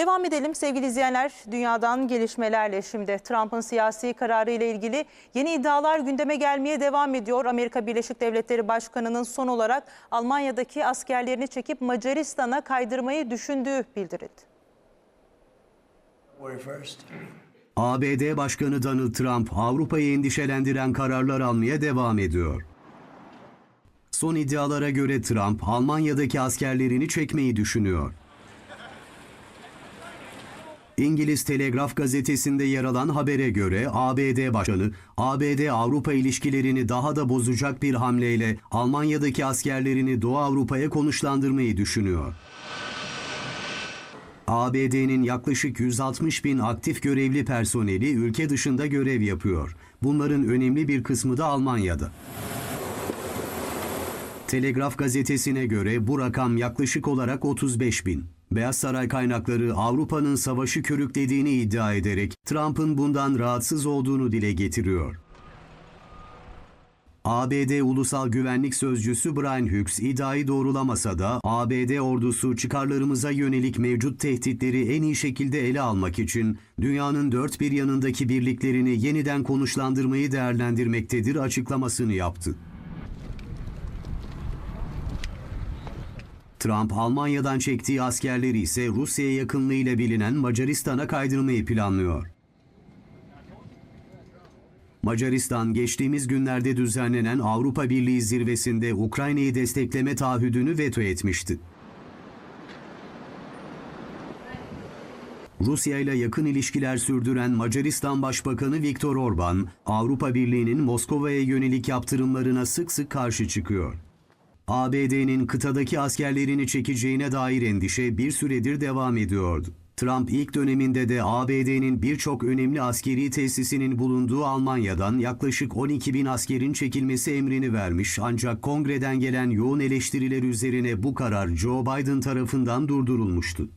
Devam edelim sevgili izleyenler. Dünyadan gelişmelerle şimdi Trump'ın siyasi kararı ile ilgili yeni iddialar gündeme gelmeye devam ediyor. Amerika Birleşik Devletleri Başkanı'nın son olarak Almanya'daki askerlerini çekip Macaristan'a kaydırmayı düşündüğü bildirildi. ABD Başkanı Donald Trump Avrupa'yı endişelendiren kararlar almaya devam ediyor. Son iddialara göre Trump Almanya'daki askerlerini çekmeyi düşünüyor. İngiliz Telegraf gazetesinde yer alan habere göre ABD Başkanı, ABD-Avrupa ilişkilerini daha da bozacak bir hamleyle Almanya'daki askerlerini Doğu Avrupa'ya konuşlandırmayı düşünüyor. ABD'nin yaklaşık 160 bin aktif görevli personeli ülke dışında görev yapıyor. Bunların önemli bir kısmı da Almanya'da. Telegraf gazetesine göre bu rakam yaklaşık olarak 35 bin. Beyaz Saray kaynakları Avrupa'nın savaşı körüklediğini iddia ederek Trump'ın bundan rahatsız olduğunu dile getiriyor. ABD Ulusal Güvenlik Sözcüsü Brian Hughes iddiayı doğrulamasa da ABD ordusu çıkarlarımıza yönelik mevcut tehditleri en iyi şekilde ele almak için dünyanın dört bir yanındaki birliklerini yeniden konuşlandırmayı değerlendirmektedir açıklamasını yaptı. Trump Almanya'dan çektiği askerleri ise Rusya yakınlığıyla bilinen Macaristan'a kaydırmayı planlıyor. Macaristan geçtiğimiz günlerde düzenlenen Avrupa Birliği zirvesinde Ukrayna'yı destekleme taahhüdünü veto etmişti. Rusya ile yakın ilişkiler sürdüren Macaristan Başbakanı Viktor Orban, Avrupa Birliği'nin Moskova'ya yönelik yaptırımlarına sık sık karşı çıkıyor. ABD'nin kıtadaki askerlerini çekeceğine dair endişe bir süredir devam ediyordu. Trump ilk döneminde de ABD'nin birçok önemli askeri tesisinin bulunduğu Almanya'dan yaklaşık 12 bin askerin çekilmesi emrini vermiş ancak kongreden gelen yoğun eleştiriler üzerine bu karar Joe Biden tarafından durdurulmuştu.